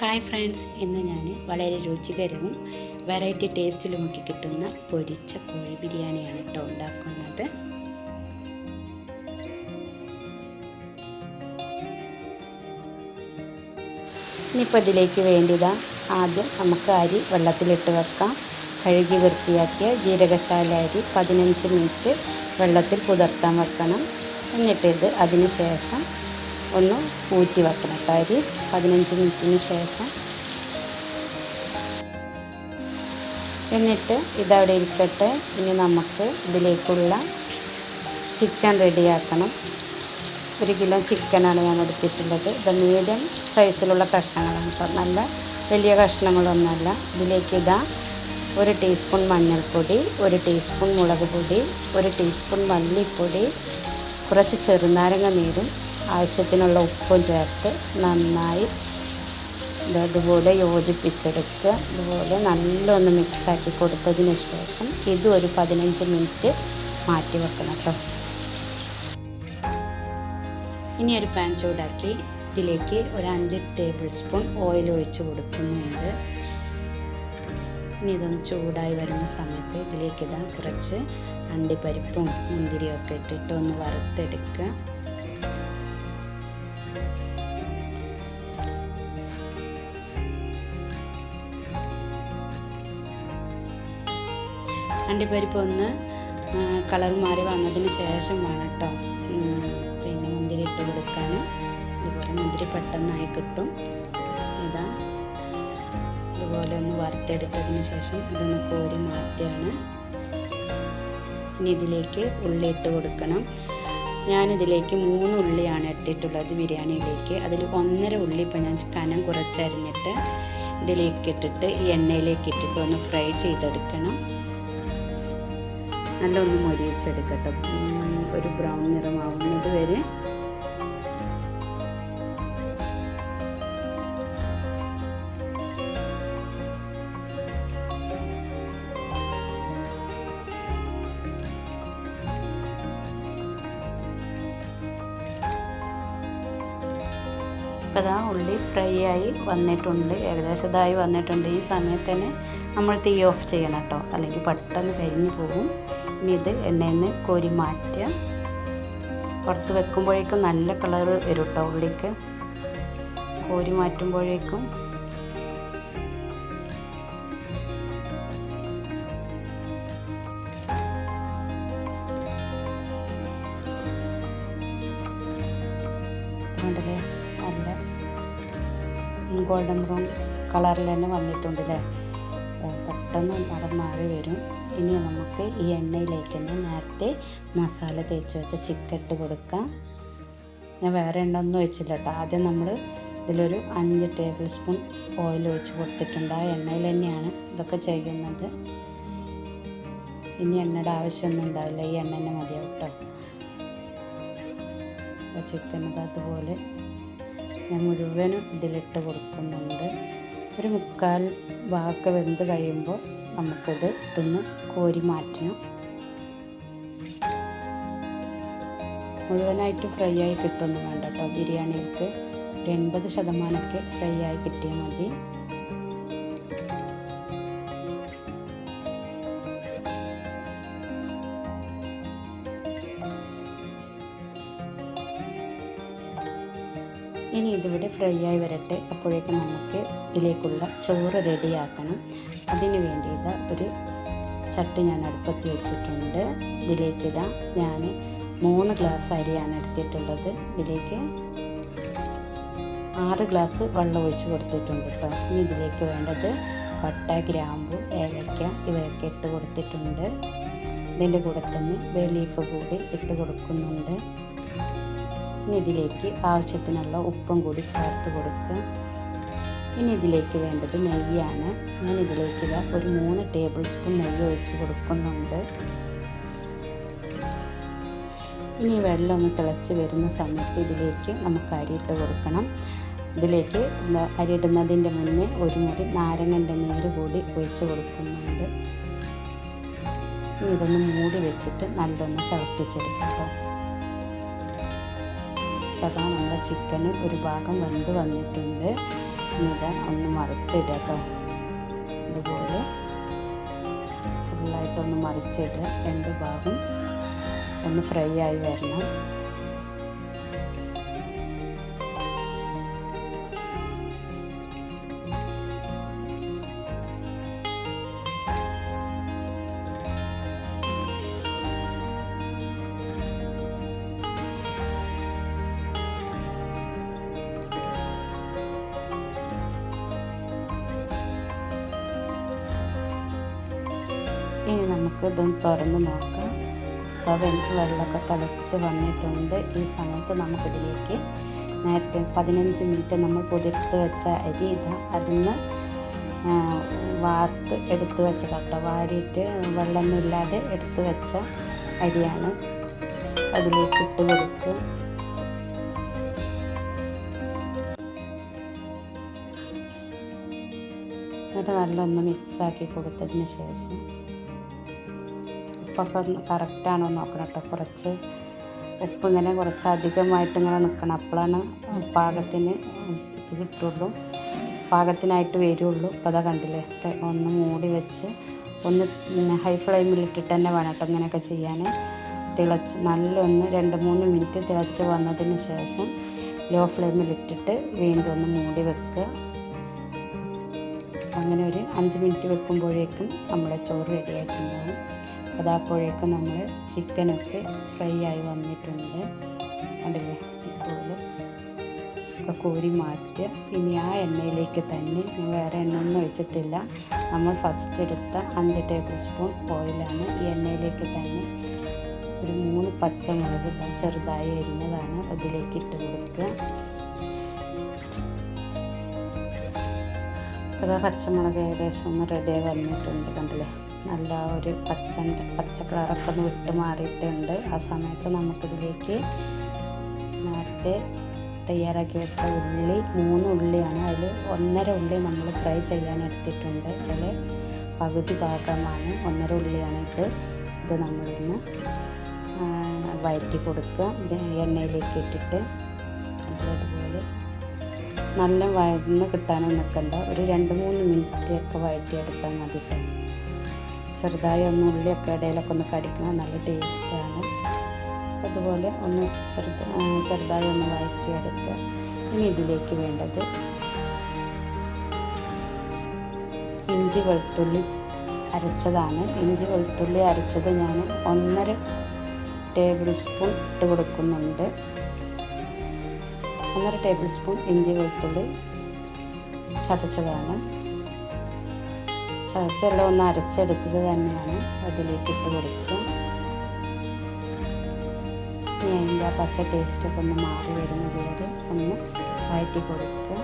Hi friends ഇന്ന് ഞാൻ വളരെ രുചികരവും വെറൈറ്റി ടേസ്റ്റിലുമൊക്കെ കിട്ടുന്ന പൊരിച്ച കോഴി ബിരിയാണിയാണ് കേട്ടോ ഉണ്ടാക്കുന്നത്. ഇനിയിപ്പോൾ ഇതിലേക്ക് വേണ്ടിയതാ ആദ്യം നമുക്ക് അരി വെള്ളത്തിലിട്ട് വെക്കാം. കഴുകി വൃത്തിയാക്കിയ ജീരകശാല അരി പതിനഞ്ച് മിനിറ്റ് വെള്ളത്തിൽ പുതർത്താൻ വെക്കണം. എന്നിട്ട് ഇത് അതിന് ശേഷം ഒന്ന് ഊറ്റി വെക്കണം കേട്ടോ. അരി പതിനഞ്ച് മിനിറ്റിന് ശേഷം. എന്നിട്ട് ഇതവിടെ ഇരിക്കട്ടെ. ഇനി നമുക്ക് ഇതിലേക്കുള്ള ചിക്കൻ റെഡിയാക്കണം. ഒരു കിലോ ചിക്കനാണ് ഞാൻ എടുത്തിട്ടുള്ളത്. ഇത് മീഡിയം സൈസിലുള്ള കഷ്ണങ്ങളാണ് കേട്ടോ. നല്ല വലിയ കഷ്ണങ്ങളൊന്നുമല്ല. ഇതിലേക്ക് ഇതാ ഒരു ടീസ്പൂൺ മഞ്ഞൾപ്പൊടി ഒരു ടീസ്പൂൺ മുളക് പൊടി ഒരു ടീസ്പൂൺ മല്ലിപ്പൊടി കുറച്ച് ചെറുനാരങ്ങ നീരും ആവശ്യത്തിനുള്ള ഉപ്പും ചേർത്ത് നന്നായി ഇതുപോലെ യോജിപ്പിച്ചെടുക്കുക. അതുപോലെ നല്ലൊന്ന് മിക്സാക്കി കൊടുത്തതിന് ശേഷം ഇത് ഒരു പതിനഞ്ച് മിനിറ്റ് മാറ്റി വെക്കണം കേട്ടോ ഇനി ഒരു പാൻ ചൂടാക്കി ഇതിലേക്ക് ഒരു അഞ്ച് ടേബിൾ സ്പൂൺ ഓയിൽ ഒഴിച്ച് കൊടുക്കുന്നുണ്ട്. ഇനി ഇതൊന്ന് ചൂടായി വരുന്ന സമയത്ത് ഇതിലേക്ക് ഇതാ കുറച്ച് അണ്ടിപ്പരിപ്പും മുന്തിരിയൊക്കെ ഇട്ടിട്ട് ഒന്ന് വറുത്തെടുക്കുക. അണ്ടിപ്പരിപ്പ് ഒന്ന് കളർ മാറി വന്നതിന് ശേഷം വേണം കേട്ടോ പിന്നെ മുന്തിരി ഇട്ട് കൊടുക്കാൻ ഇതുപോലെ മുന്തിരി പെട്ടെന്നായി കിട്ടും. ഇതാ. ഇതുപോലെ ഒന്ന് വറുത്തെടുത്തതിന് ശേഷം ഇതൊന്ന് കോരി മാറ്റുകയാണ്. ഇനി ഇതിലേക്ക് ഉള്ളി ഇട്ട് കൊടുക്കണം. ഞാനിതിലേക്ക് മൂന്ന് ഉള്ളിയാണ് എടുത്തിട്ടുള്ളത് ബിരിയാണിയിലേക്ക്. അതിൽ ഒന്നര ഉള്ളി ഇപ്പം ഞാൻ കനം കുറച്ചരിഞ്ഞിട്ട് ഇതിലേക്ക് ഇട്ടിട്ട് ഈ എണ്ണയിലേക്ക് ഇട്ടിട്ട് ഒന്ന് ഫ്രൈ ചെയ്തെടുക്കണം. നല്ല ഒന്ന് മൊരിയിച്ചെടുക്കട്ടെ ഒരു ബ്രൗൺ നിറമാവുന്നത് വരെ. ഇപ്പോൾ ഇതാ ഉള്ളി ഫ്രൈ ആയി വന്നിട്ടുണ്ട്. ഏകദേശം ഇതായി വന്നിട്ടുണ്ട്. ഈ സമയത്ത് തന്നെ നമ്മൾ തീ ഓഫ് ചെയ്യണം കേട്ടോ. അല്ലെങ്കിൽ പെട്ടെന്ന് കരിഞ്ഞു പോകും. ഇനി ഇത് എണ്ണയിൽ നിന്ന് കോരി മാറ്റുക. പുറത്ത് വെക്കുമ്പോഴേക്കും നല്ല കളർ വരും കേട്ടോ ഉള്ളിക്ക്. കോരി മാറ്റുമ്പോഴേക്കും. നല്ല ഗോൾഡൻ ബ്രൗൺ കളറിൽ തന്നെ വന്നിട്ടുണ്ട് അല്ലേ പെട്ടെന്ന് നിറം മാറി വരും. ഇനി നമുക്ക് ഈ എണ്ണയിലേക്ക് തന്നെ നേരത്തെ മസാല തേച്ച് വെച്ച ചിക്കൻ ഇട്ട് കൊടുക്കാം. ഞാൻ വേറെ എണ്ണ ഒന്നും ഒഴിച്ചില്ല കേട്ടോ. ആദ്യം നമ്മൾ ഇതിലൊരു അഞ്ച് ടേബിൾ സ്പൂൺ ഓയിൽ ഒഴിച്ച് കൊടുത്തിട്ടുണ്ട്. ആ എണ്ണയിൽ തന്നെയാണ് ഇതൊക്കെ ചെയ്യുന്നത്. ഇനി എണ്ണയുടെ ആവശ്യമൊന്നും ഉണ്ടാവില്ല. ഈ എണ്ണ തന്നെ മതിയാവും കേട്ടോ. ചിക്കൻ അതുപോലെ ഞാൻ മുഴുവനും ഇതിലിട്ട് കൊടുക്കുന്നുണ്ട്. ഒരു മുക്കാൽ ഭാഗമൊക്കെ വെന്ത് കഴിയുമ്പോൾ നമുക്കിത് ഇതൊന്ന് കോരി മാറ്റണം. മുഴുവനായിട്ട് ഫ്രൈ ആയി കിട്ടുമൊന്നും വേണ്ട കേട്ടോ. ബിരിയാണിയിലേക്ക് ഒരു എൺപത് ശതമാനമൊക്കെ ഫ്രൈ ആയി കിട്ടിയാൽ മതി. ഇനി ഇതിവിടെ ഫ്രൈ ആയി വരട്ടെ. അപ്പോഴേക്കും നമുക്ക് ഇതിലേക്കുള്ള ചോറ് റെഡിയാക്കണം അതിന് വേണ്ടിയത് ഒരു ചട്ടി ഞാൻ അടുപ്പത്ത് വെച്ചിട്ടുണ്ട്. ഇതിലേക്ക് ഇതാ ഞാൻ മൂന്ന് ഗ്ലാസ് അരിയാണ് എടുത്തിട്ടുള്ളത്. ഇതിലേക്ക് ആറ് ഗ്ലാസ് വെള്ളം ഒഴിച്ച് കൊടുത്തിട്ടുണ്ട് കേട്ടോ. ഇനി ഇതിലേക്ക് വേണ്ടത് പട്ട ഗ്രാമ്പു ഏലക്ക ഇവയൊക്കെ ഇട്ട് കൊടുത്തിട്ടുണ്ട്. ഇതിന്റെ കൂടെ തന്നെ ബേ ലീഫ് കൂടി ഇട്ട് കൊടുക്കുന്നുണ്ട്. ഇനി ഇതിലേക്ക് ആവശ്യത്തിനുള്ള ഉപ്പും കൂടി ചേർത്ത് കൊടുക്കുക. ഇനി ഇതിലേക്ക് വേണ്ടത് നെയ്യാണ്. ഞാൻ ഇതിലേക്ക് ഇതാ ഒരു മൂന്ന് ടേബിൾ സ്പൂൺ നെയ്യ് ഒഴിച്ച് കൊടുക്കുന്നുണ്ട്. ഇനി വെള്ളം ഒന്ന് തിളച്ച് വരുന്ന സമയത്ത് ഇതിലേക്ക് നമുക്ക് അരിയിട്ട് കൊടുക്കണം. ഇതിലേക്ക് അരിയിടുന്നതിന്റെ മുന്നേ ഒരു മുറി നാരങ്ങന്റെ നീര് കൂടി ഒഴിച്ച് കൊടുക്കുന്നുണ്ട്. ഇനി ഇതൊന്ന് മൂടി വെച്ചിട്ട് നല്ലൊന്ന് തിളപ്പിച്ചെടുക്കാം അപ്പോൾ നമ്മുടെ ചിക്കന് ഒരു ഭാഗം വെന്ത് വന്നിട്ടുണ്ട്. ഇതാ ഒന്ന് മറിച്ചിടുക കേട്ടോ. ഇതുപോലെ ഫുള്ളായിട്ടൊന്ന് മറിച്ചിടുക. രണ്ട് ഭാഗം ഒന്ന് ഫ്രൈ ആയി വരണം. തുറന്ന് നോക്കാം. തവ വെള്ളമൊക്കെ തിളച്ച് വന്നിട്ടുണ്ട്. ഈ സമയത്ത് നമുക്കിതിലേക്ക് നേരത്തെ പതിനഞ്ച് മിനിറ്റ് നമ്മൾ കുതിർത്ത് വെച്ച അരി ഇതാ അതിൽ നിന്ന് വാർത്ത് എടുത്തു വെച്ചതാട്ടോ. വാരിയിട്ട് വെള്ളമൊന്നുമില്ലാതെ എടുത്തു വെച്ച അരിയാണ് അതിലേക്ക് ഇട്ട് കൊടുക്കും എന്നിട്ട് നല്ലൊന്ന് മിക്സാക്കി കൊടുത്തതിന് ശേഷം ഉപ്പൊക്കെ കറക്റ്റാണോ നോക്കണം കേട്ടോ. കുറച്ച് ഉപ്പ് ഇങ്ങനെ കുറച്ച് അധികമായിട്ട് ഇങ്ങനെ നിൽക്കണം അപ്പോഴാണ് പാകത്തിന് ഇത് കിട്ടുള്ളൂ. പാകത്തിനായിട്ട് വരുള്ളൂ. ഇപ്പോൾ അതാ കണ്ടില്ലേ ഒന്ന് മൂടി വെച്ച് ഒന്ന് ഹൈ ഫ്ലെയിമിൽ ഇട്ടിട്ട് തന്നെ വേണം കേട്ടോ ഇങ്ങനെയൊക്കെ ചെയ്യാൻ. തിളച്ച് നല്ലൊന്ന് രണ്ട് മൂന്ന് മിനിറ്റ് തിളച്ച് വന്നതിന് ശേഷം ലോ ഫ്ലെയിമിൽ ഇട്ടിട്ട് വീണ്ടും ഒന്ന് മൂടി വെക്കുക. അങ്ങനെ ഒരു അഞ്ച് മിനിറ്റ് വെക്കുമ്പോഴേക്കും നമ്മുടെ ചോറ് റെഡി ആയിട്ടുണ്ടാവും അതാപ്പോഴേക്കും നമ്മൾ ചിക്കനൊക്കെ ഫ്രൈ ആയി വന്നിട്ടുണ്ട്. കണ്ടില്ലേ? ഇതുപോലെ ഒക്കെ കോരി മാറ്റുക ഇനി ആ എണ്ണയിലേക്ക് തന്നെ വേറെ എണ്ണയൊന്നും ഒഴിച്ചിട്ടില്ല. നമ്മൾ ഫസ്റ്റ് എടുത്ത അഞ്ച് ടേബിൾ സ്പൂൺ ഓയിലാണ് ഈ എണ്ണയിലേക്ക് തന്നെ ഒരു മൂന്ന് പച്ചമുളക് ചെറുതായി അരിഞ്ഞതാണ് അതിലേക്ക് ഇട്ട് കൊടുക്കുക. അപ്പോൾ പച്ചമുളക് ഏകദേശം ഒന്ന് റെഡിയായി വന്നിട്ടുണ്ട്. കണ്ടില്ലേ? നല്ല ഒരു പച്ച പച്ച കളറൊക്കെ ഒന്ന് വിട്ട് മാറിയിട്ടുണ്ട്. ആ സമയത്ത് നമുക്കിതിലേക്ക് നേരത്തെ തയ്യാറാക്കി വെച്ച ഉള്ളി മൂന്ന് ഉള്ളിയാണ്. അതിൽ ഒന്നര ഉള്ളി നമ്മൾ ഫ്രൈ ചെയ്യാൻ എടുത്തിട്ടുണ്ട്. അതിൽ പകുതി ഭാഗമാണ് ഒന്നര ഉള്ളിയാണ് ഇത് ഇത് നമ്മളിന്ന് വഴറ്റി കൊടുക്കുക. ഇത് എണ്ണയിലേക്ക് ഇട്ടിട്ട് അതുപോലെ നല്ല വയന്ന് കിട്ടാനും നിൽക്കണ്ട. ഒരു രണ്ട് മൂന്ന് മിനിറ്റ് ഒക്കെ വഴറ്റിയെടുത്താൽ മതി ചെറുതായി ഒന്ന് ഉള്ളിയൊക്കെ ഇടയിലൊക്കെ ഒന്ന് കടിക്കണം. നല്ല ടേസ്റ്റാണ് അതുപോലെ ഒന്ന് ചെറുത് ചെറുതായി ഒന്ന് വഴറ്റിയെടുക്കുക. ഇനി ഇതിലേക്ക് വേണ്ടത് ഇഞ്ചി വെളുത്തുള്ളി അരച്ചതാണ്. ഇഞ്ചി വെളുത്തുള്ളി അരച്ചത് ഞാൻ ഒന്നര ടേബിൾ സ്പൂൺ ഇട്ട് കൊടുക്കുന്നുണ്ട്. ഒന്നര ടേബിൾ സ്പൂൺ ഇഞ്ചി വെളുത്തുള്ളി ചതച്ചതാണ്. ചതച്ചെല്ലാം ഒന്ന് അരച്ചെടുത്തത് തന്നെയാണ്. അതിലേക്ക് ഇട്ട് കൊടുക്കും ഇനി അതിന്റെ ആ പച്ച ടേസ്റ്റൊക്കെ ഒന്ന് മാറി വരുന്നത് വരെ ഒന്ന് വഴറ്റി കൊടുക്കുക.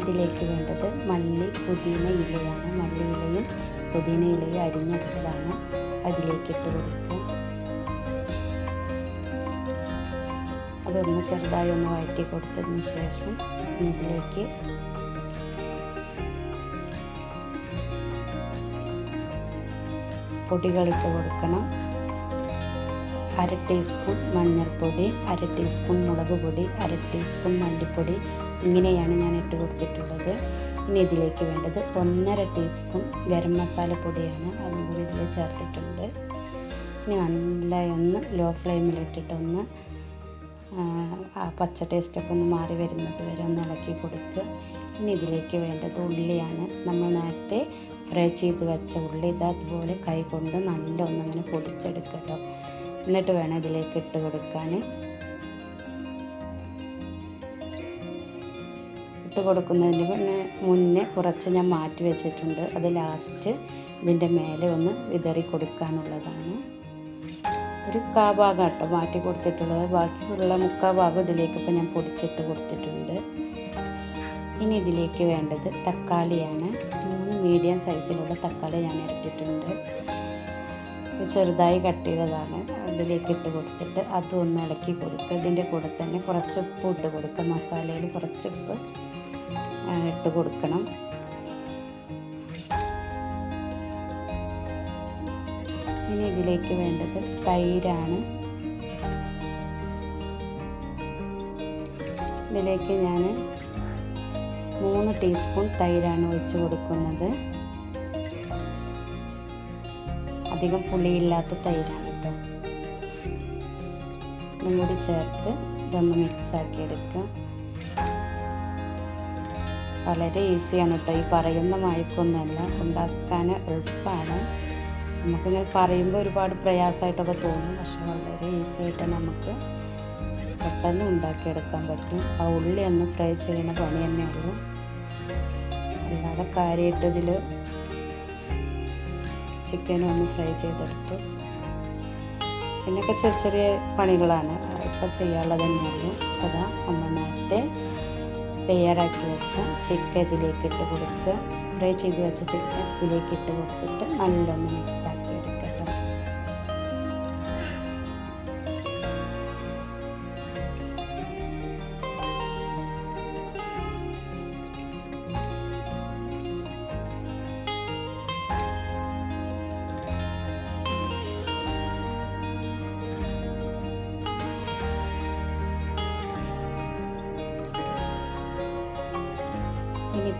ഇതിലേക്ക് വേണ്ടത് മല്ലി പുതിന ഇലയാണ്. മല്ലി ഇലയും പുതിന ഇലയും അരിഞ്ഞെടുത്തതാണ്. അതിലേക്ക് ഇട്ട് കൊടുക്കുക അതൊന്ന് ചെറുതായി ഒന്ന് വഴറ്റി കൊടുത്തതിന് ശേഷം ഇതിലേക്ക് പൊടികളിട്ട് കൊടുക്കണം. അര ടീസ്പൂൺ മഞ്ഞൾപ്പൊടി അര ടീസ്പൂൺ മുളക് പൊടി അര ടീസ്പൂൺ മല്ലിപ്പൊടി ഇങ്ങനെയാണ് ഞാൻ ഇട്ട് കൊടുത്തിട്ടുള്ളത്. ഇനി ഇതിലേക്ക് വേണ്ടത് ഒന്നര ടീസ്പൂൺ ഗരം മസാല പൊടിയാണ് അതും കൂടി ഇതിൽ ചേർത്തിട്ടുണ്ട്. ഇനി നന്നായി ഒന്ന് ലോ ഫ്ലെയിമിലിട്ടിട്ടൊന്ന് ആ പച്ച ടേസ്റ്റൊക്കെ ഒന്ന് മാറി വരുന്നത് വരെ ഒന്ന് ഇളക്കി കൊടുക്കുക. ഇനി ഇതിലേക്ക് വേണ്ടത് ഉള്ളിയാണ്. നമ്മൾ നേരത്തെ ഫ്രൈ ചെയ്ത് വെച്ച ഉള്ളി ഇത് അതുപോലെ കൈ കൊണ്ട് നല്ല ഒന്നങ്ങനെ പൊടിച്ചെടുക്കുക എന്നിട്ട് വേണം ഇതിലേക്ക് ഇട്ട് കൊടുക്കാൻ ഇട്ട് കൊടുക്കുന്നതിന് പിന്നെ മുന്നേ കുറച്ച് ഞാൻ മാറ്റി വെച്ചിട്ടുണ്ട്. അത് ലാസ്റ്റ് ഇതിന്റെ മേലെ ഒന്ന് വിതറി കൊടുക്കാനുള്ളതാണ്. ഒരു കാ ഭാഗം കേട്ടോ മാറ്റി കൊടുത്തിട്ടുള്ളത്. ബാക്കിയുള്ള മുക്കാ ഭാഗം ഇതിലേക്ക് ഇപ്പോൾ ഞാൻ പൊടിച്ചിട്ട് കൊടുത്തിട്ടുണ്ട്. ഇനി ഇതിലേക്ക് വേണ്ടത് തക്കാളിയാണ്. മൂന്ന് മീഡിയം സൈസിലുള്ള തക്കാളി ഞാൻ എടുത്തിട്ടുണ്ട്. ചെറുതായി കട്ട് ചെയ്തതാണ്. അതിലേക്ക് ഇട്ട് കൊടുത്തിട്ട് അതൊന്ന് ഇളക്കി കൊടുക്കുക. ഇതിന്റെ കൂടെ തന്നെ കുറച്ച് ഉപ്പ് ഇട്ട് കൊടുക്കുക. മസാലയിൽ കുറച്ച് ഉപ്പ് ഇട്ട് കൊടുക്കണം. ഇനി ഇതിലേക്ക് വേണ്ടത് തൈരാണ്. ഇതിലേക്ക് ഞാൻ മൂന്ന് ടീസ്പൂൺ തൈരാണ് ഒഴിച്ച് കൊടുക്കുന്നത്. അധികം പുളിയില്ലാത്ത തൈരാണ് കേട്ടോ. ഇതും കൂടി ചേർത്ത് ഇതൊന്ന് മിക്സാക്കി എടുക്കുക. വളരെ ഈസിയാണ് കേട്ടോ ഈ പറയുന്ന മഴക്കൊന്നുമല്ല ഉണ്ടാക്കാൻ എളുപ്പമാണ് നമുക്കിങ്ങനെ പറയുമ്പോൾ ഒരുപാട് പ്രയാസമായിട്ടൊക്കെ തോന്നും. പക്ഷെ വളരെ ഈസി ആയിട്ട് നമുക്ക് പെട്ടെന്ന് ഉണ്ടാക്കിയെടുക്കാൻ പറ്റും. ആ ഉള്ളി ഒന്ന് ഫ്രൈ ചെയ്യുന്ന പണി തന്നെ ഉള്ളൂ. അല്ലാതെ കാര്യമായിട്ട് ചിക്കനും ഒന്ന് ഫ്രൈ ചെയ്തെടുത്തു. പിന്നെയൊക്കെ ചെറിയ ചെറിയ പണികളാണ്. ഇപ്പം ചെയ്യാനുള്ളത് തന്നെയുള്ളൂ അതാ നമ്മൾ നേരത്തെ തയ്യാറാക്കി വെച്ച ചിക്കൻ ഇതിലേക്ക് ഇട്ട് കൊടുക്കുക. ഫ്രൈ ചെയ്ത് വെച്ച ചിക്കൻ ഇതിലേക്ക് ഇട്ട് കൊടുത്തിട്ട് നല്ലൊന്ന് മിക്സ്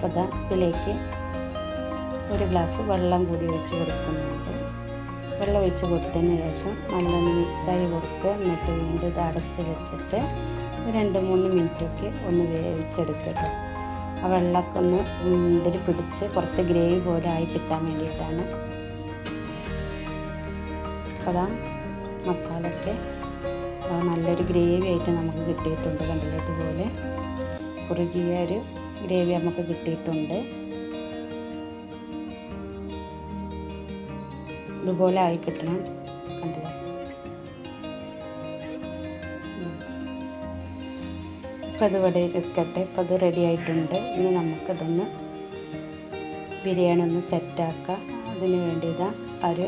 ഇതിലേക്ക് ഒരു ഗ്ലാസ് വെള്ളം കൂടി ഒഴിച്ച് കൊടുക്കുന്നുണ്ട്. വെള്ളം ഒഴിച്ച് കൊടുത്തതിന് ശേഷം നല്ലൊന്ന് മിക്സായി കൊടുക്കുക. എന്നിട്ട് വീണ്ടും ഇത് അടച്ച് വെച്ചിട്ട് രണ്ട് മൂന്ന് മിനിറ്റൊക്കെ ഒന്ന് വേവിച്ചെടുക്കുക. ആ വെള്ളമൊക്കെ ഒന്ന് ഇതിൽ പിടിച്ച് കുറച്ച് ഗ്രേവി പോലെ ആയി കിട്ടാൻ വേണ്ടിയിട്ടാണ്. അപ്പോൾ അതാ മസാലയൊക്കെ നല്ലൊരു ഗ്രേവി ആയിട്ട് നമുക്ക് കിട്ടിയിട്ടുണ്ട് കണ്ടില്ലേ ഇതുപോലെ. കുറുകിയ ഒരു ഗ്രേവി നമുക്ക് കിട്ടിയിട്ടുണ്ട്. ഇതുപോലെ ആയി കിട്ടണം. കണ്ടില്ലേ? ഇപ്പം ഇത് ഇവിടെ ഇരിക്കട്ടെ ഇപ്പം ഇത് റെഡി ആയിട്ടുണ്ട്. ഇനി നമുക്കിതൊന്ന് ബിരിയാണി ഒന്ന് സെറ്റാക്കാം അതിന് വേണ്ടി ഒരു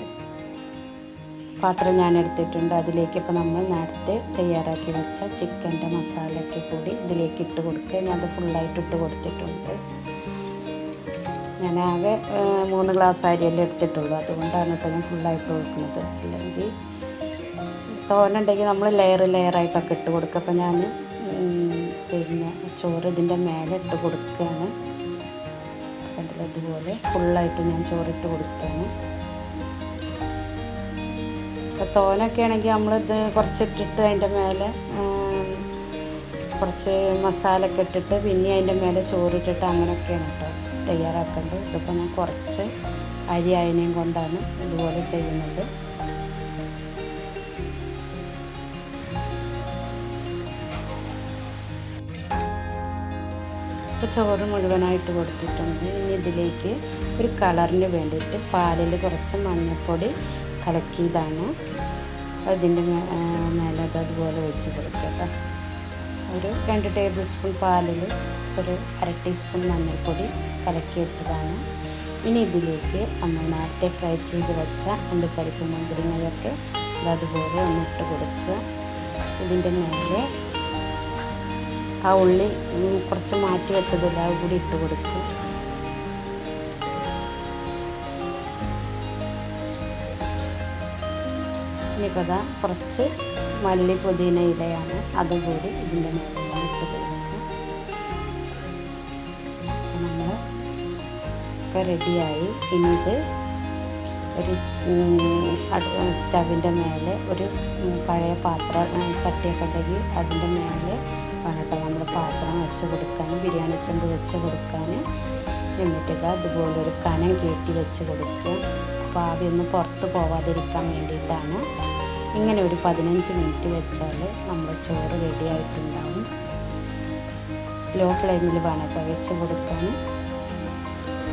പാത്രം ഞാൻ എടുത്തിട്ടുണ്ട്. അതിലേക്ക് ഇപ്പോൾ നമ്മൾ നേരത്തെ തയ്യാറാക്കി വെച്ച ചിക്കന്റെ മസാലയൊക്കെ കൂടി ഇതിലേക്ക് ഇട്ട് കൊടുക്കുക. ഞാൻ അത് ഫുള്ളായിട്ട് ഇട്ട് കൊടുത്തിട്ടുണ്ട്. ഞാൻ ആകെ മൂന്ന് ഗ്ലാസ് അരിയല്ലേ എടുത്തിട്ടുള്ളൂ. അതുകൊണ്ടാണ് കേട്ടോ ഞാൻ ഫുള്ളായിട്ട് കൊടുക്കുന്നത്. അല്ലെങ്കിൽ തോന്നുന്നുണ്ടെങ്കിൽ നമ്മൾ ലെയർ ലെയറായിട്ടൊക്കെ ഇട്ട് കൊടുക്കുക. അപ്പോൾ ഞാൻ പിന്നെ ചോറ് ഇതിന്റെ മേലെ ഇട്ട് കൊടുക്കുകയാണ്. കണ്ടില്ല ഇതുപോലെ ഫുള്ളായിട്ട് ഞാൻ ചോറിട്ട് കൊടുക്കുകയാണ്. ഇപ്പോൾ തോനൊക്കെ ആണെങ്കിൽ നമ്മളിത് കുറച്ചിട്ടിട്ട് അതിന്റെ മേലെ കുറച്ച് മസാല ഒക്കെ ഇട്ടിട്ട് പിന്നെ അതിന്റെ മേലെ ചോറിട്ടിട്ട് അങ്ങനെയൊക്കെയാണ് കേട്ടോ തയ്യാറാക്കേണ്ടത്. ഇതിപ്പോൾ ഞാൻ കുറച്ച് അരി അയനയും കൊണ്ടാണ് ഇതുപോലെ ചെയ്യുന്നത്. ഇപ്പോൾ ചോറ് മുഴുവനായിട്ട് കൊടുത്തിട്ടുണ്ട്. ഇനി ഇതിലേക്ക് ഒരു കളറിന് വേണ്ടിയിട്ട് പാലിൽ കുറച്ച് മഞ്ഞൾപ്പൊടി കലക്കിയതാണ്. അതിന്റെ മേലെ അത് അതുപോലെ ഒഴിച്ച് കൊടുക്കുക ഒരു രണ്ട് ടേബിൾ സ്പൂൺ പാലിൽ ഒരു അര ടീസ്പൂൺ മഞ്ഞൾപ്പൊടി കലക്കിയെടുത്തതാണ്. ഇനി ഇതിലേക്ക് നമ്മൾ നേരത്തെ ഫ്രൈ ചെയ്ത് വെച്ച അണ്ടിപ്പരിപ്പ് മുന്തിരിങ്ങയൊക്കെ അതുപോലെ ഒന്ന് ഇട്ട് കൊടുക്കുക. ഇതിന്റെ മേലെ ആ ഉള്ളി കുറച്ച് മാറ്റി വെച്ചതില്ല കൂടി ഇട്ട് കൊടുക്കുക. ഇനിയിപ്പോൾ കുറച്ച് മല്ലി പുതിന ഇലയാണ്. അതും കൂടി ഇതിന്റെ ഒന്ന് ഇട്ട് നമ്മൾ ഒക്കെ റെഡിയായി ഇനി ഇത് ഒരു സ്റ്റവിന്റെ മേലെ ഒരു പഴയ പാത്രം ചട്ടിയൊക്കെ ഉണ്ടെങ്കിൽ അതിന്റെ മേലെ വേണ്ട നമ്മൾ പാത്രം വെച്ച് കൊടുക്കാൻ ബിരിയാണി ചെമ്പ് വെച്ച് കൊടുക്കാൻ. എന്നിട്ട് ഇത് അതുപോലെ ഒരു കനം കയറ്റി വെച്ച് കൊടുക്കും അപ്പോൾ ആദ്യമൊന്നും പുറത്ത് പോവാതിരിക്കാൻ വേണ്ടിയിട്ടാണ്. ഇങ്ങനെ ഒരു പതിനഞ്ച് മിനിറ്റ് വെച്ചാൽ നമ്മുടെ ചോറ് റെഡി ആയിട്ടുണ്ടാവും. ലോ ഫ്ലെയിമിൽ വേണം വെച്ച് കൊടുക്കാൻ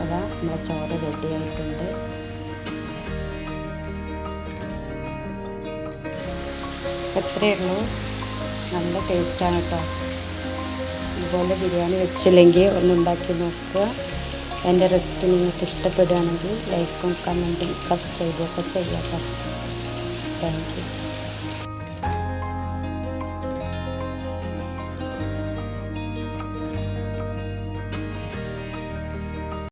അതാ നമ്മുടെ ചോറ് റെഡിയായിട്ടുണ്ട് എത്രയേ ഉള്ളൂ. നല്ല ടേസ്റ്റാണ് കേട്ടോ ഇതുപോലെ ബിരിയാണി വെച്ചില്ലെങ്കിൽ ഒന്ന് ഉണ്ടാക്കി നോക്കുക. എന്റെ റെസിപ്പി നിങ്ങൾക്ക് ഇഷ്ടപ്പെടുകയാണെങ്കിൽ ലൈക്കും കമന്റും സബ്സ്ക്രൈബും ഒക്കെ ചെയ്യാം താങ്ക് യു